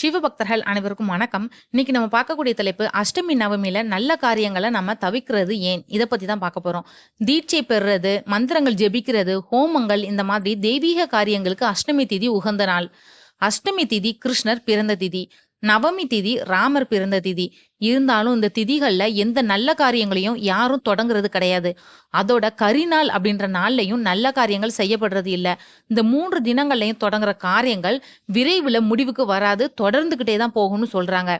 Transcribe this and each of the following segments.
சிவபக்தர்கள் அனைவருக்கும் வணக்கம். இன்னைக்கு நம்ம பார்க்கக்கூடிய தலைப்பு அஷ்டமி நவமியில நல்ல காரியங்களை நம்ம தவிர்க்கிறது ஏன்? இதை பத்தி தான் பார்க்க போறோம். தீட்சை பெறுறது மந்திரங்கள் ஜெபிக்கிறது ஹோமங்கள் இந்த மாதிரி தெய்வீக காரியங்களுக்கு அஷ்டமி திதி உகந்த நாள். அஷ்டமி திதி கிருஷ்ணர் பிறந்த திதி. நவமி திதி ராமர் பிறந்த திதி. இருந்தாலும் இந்த திதிகள்ல எந்த நல்ல காரியங்களையும் யாரும் தொடங்குறது கிடையாது. அதோட கரிநாள் அப்படின்ற நாள்லையும் நல்ல காரியங்கள் செய்யப்படுறது இல்ல. இந்த மூன்று தினங்கள்லையும் தொடங்குற காரியங்கள் விரைவில் முடிவுக்கு வராது தொடர்ந்துகிட்டே தான் போகும்னு சொல்றாங்க.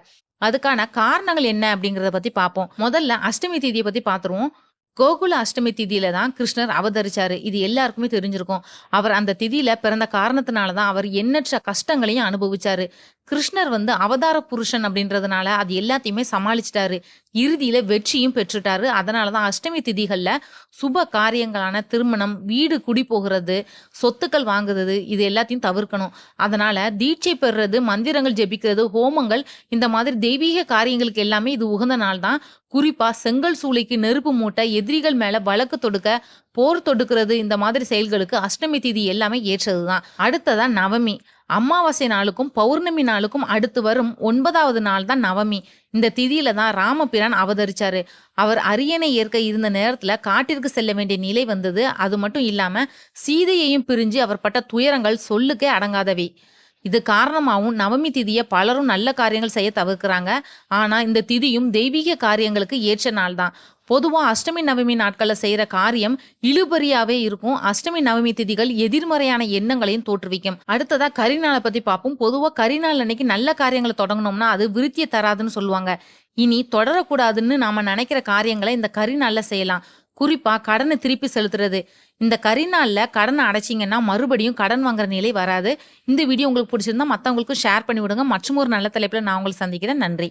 அதுக்கான காரணங்கள் என்ன அப்படிங்கறத பத்தி பார்ப்போம் முதல்ல அஷ்டமி திதியை பத்தி பார்த்துருவோம் கோகுல அஷ்டமி திதியில தான் கிருஷ்ணர் அவதரிச்சாரு. இது எல்லாருக்குமே தெரிஞ்சிருக்கும். அவர் அந்த திதியில பிறந்த காரணத்தினால தான் அவர் எண்ணற்ற கஷ்டங்களையும் அனுபவிச்சாரு. கிருஷ்ணர் வந்து அவதார புருஷன் அப்படின்றதுனால அது எல்லாத்தையுமே சமாளிச்சிட்டாரு. இறுதியில வெற்றியும் பெற்றுட்டாரு. அதனாலதான் அஷ்டமி திதிகளில் சுப காரியங்களான திருமணம் வீடு குடி போகிறது சொத்துக்கள் வாங்குறது இது எல்லாத்தையும் தவிர்க்கணும். அதனால தீட்சை பெறுறது மந்திரங்கள் ஜெபிக்கிறது ஹோமங்கள் இந்த மாதிரி தெய்வீக காரியங்களுக்கு எல்லாமே இது உகந்த நாள் தான் குறிப்பா செங்கல் சூளைக்கு நெருப்பு மூட்டை எதிரிகள் மேல வழக்கு தொடுக்க போர் தொடுக்கிறது இந்த மாதிரி செயல்களுக்கு அஷ்டமி திதி எல்லாமே ஏற்றது தான். அடுத்ததான் நவமி. அமாவாசை நாளுக்கும் பௌர்ணமி நாளுக்கும் அடுத்து வரும் ஒன்பதாவது நாள் தான் நவமி. இந்த திதியில தான் ராமபிரான் அவதரிச்சாரு. அவர் அரியணை ஏற்க இருந்த நேரத்துல காட்டிற்கு செல்ல வேண்டிய நிலை வந்தது. அது மட்டும் இல்லாம சீதையையும் பிரிஞ்சு அவர் பட்ட துயரங்கள் சொல்லுக்கே அடங்காதவை. இது காரணமாகவும் நவமி திதியை பலரும் நல்ல காரியங்கள் செய்ய தவிர்க்கிறாங்க. ஆனால் இந்த திதியும் தெய்வீக காரியங்களுக்கு ஏற்ற நாள் தான். பொதுவாக அஷ்டமி நவமி நாட்களில் செய்கிற காரியம் இழுபறியாவே இருக்கும். அஷ்டமி நவமி திதிகள் எதிர்மறையான எண்ணங்களையும் தோற்றுவிக்கும். அடுத்ததாக கரிநாளை பற்றி பார்ப்போம். பொதுவாக கரிநாள் அன்னைக்கு நல்ல காரியங்களை தொடங்கணும்னா அது விருத்தியை தராதுன்னு சொல்லுவாங்க. இனி தொடரக்கூடாதுன்னு நாம நினைக்கிற காரியங்களை இந்த கரிநாளில் செய்யலாம். குறிப்பா கடனை திருப்பி செலுத்துறது. இந்த கரிநாள்ல கடனை அடைச்சிங்கன்னா மறுபடியும் கடன் வாங்குற நிலை வராது. இந்த வீடியோ உங்களுக்கு பிடிச்சிருந்தா மற்றவங்களுக்கும் ஷேர் பண்ணி விடுங்க மற்றும் ஒரு நல்ல தலைப்பில் நான் உங்களை சந்திக்கிறேன். நன்றி.